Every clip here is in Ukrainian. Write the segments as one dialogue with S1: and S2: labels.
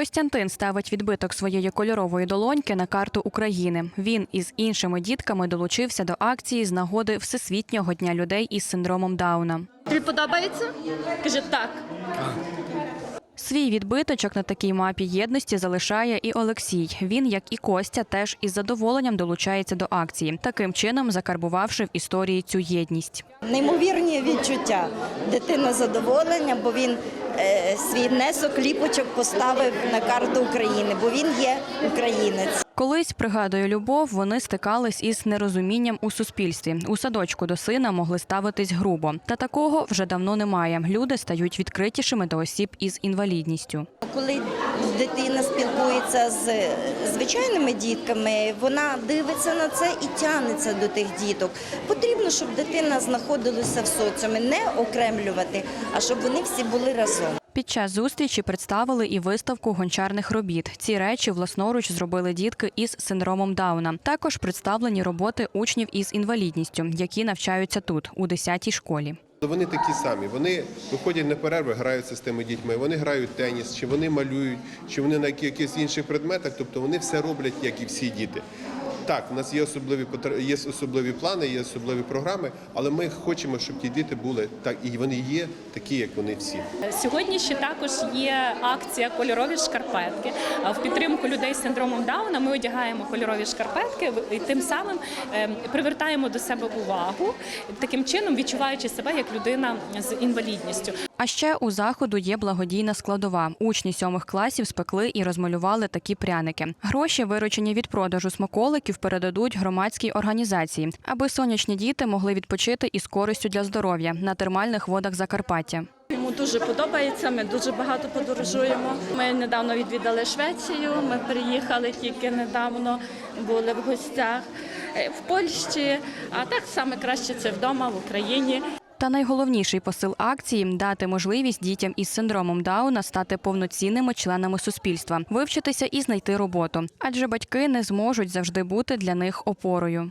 S1: Костянтин ставить відбиток своєї кольорової долоньки на карту України. Він із іншими дітками долучився до акції з нагоди Всесвітнього дня людей із синдромом Дауна.
S2: Тобі подобається? Каже так.
S1: Свій відбиточок на такій мапі єдності залишає і Олексій. Він, як і Костя, теж із задоволенням долучається до акції, таким чином закарбувавши в історії цю єдність.
S3: Неймовірні відчуття. Дитина задоволення, бо він е, свій внесок ліпочок поставив на карту України, бо він є українець.
S1: Колись, пригадує любов, вони стикались із нерозумінням у суспільстві. У садочку до сина могли ставитись грубо. Та такого вже давно немає. Люди стають відкритішими до осіб із інвалідністю.
S3: Коли дитина спілкується з звичайними дітками, вона дивиться на це і тягнеться до тих діток. Потрібно, щоб дитина знаходилася в соціумі, не окремлювати, а щоб вони всі були разом.
S1: Під час зустрічі представили і виставку гончарних робіт. Ці речі власноруч зробили дітки із синдромом Дауна. Також представлені роботи учнів із інвалідністю, які навчаються тут, у 10-й школі.
S4: Вони такі самі. Вони виходять на перерви, граються з тими дітьми. Вони грають теніс, чи вони малюють, чи вони на якихось інших предметах. Тобто вони все роблять, як і всі діти. Так, у нас є особливі є особливі плани, є особливі програми, але ми хочемо, щоб ті діти були так, і вони є такі, як вони всі.
S5: Сьогодні ще також є акція кольорові шкарпетки. В підтримку людей з синдромом Дауна ми одягаємо кольорові шкарпетки і тим самим ем, привертаємо до себе увагу, таким чином відчуваючи себе як людина з інвалідністю.
S1: А ще у заходу є благодійна складова. Учні сьомих класів спекли і розмалювали такі пряники. Гроші, виручені від продажу смаколиків, передадуть громадській організації, аби сонячні діти могли відпочити із користю для здоров'я на термальних водах Закарпаття.
S2: Йому дуже подобається. Ми дуже багато подорожуємо. Ми недавно відвідали Швецію. Ми приїхали тільки недавно, були в гостях е, в Польщі. А так саме краще це вдома в Україні.
S1: Та найголовніший посил акції дати можливість дітям із синдромом Дауна стати повноцінними членами суспільства, вивчитися і знайти роботу, адже батьки не зможуть завжди бути для них опорою.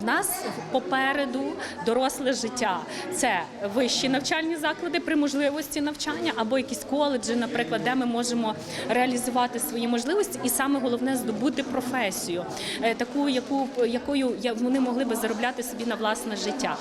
S5: У нас попереду доросле життя. Це вищі навчальні заклади при можливості навчання або якісь коледжі, наприклад, де ми можемо реалізувати свої можливості, і саме головне здобути професію, е, таку, яку якою вони могли би заробляти собі на власне життя.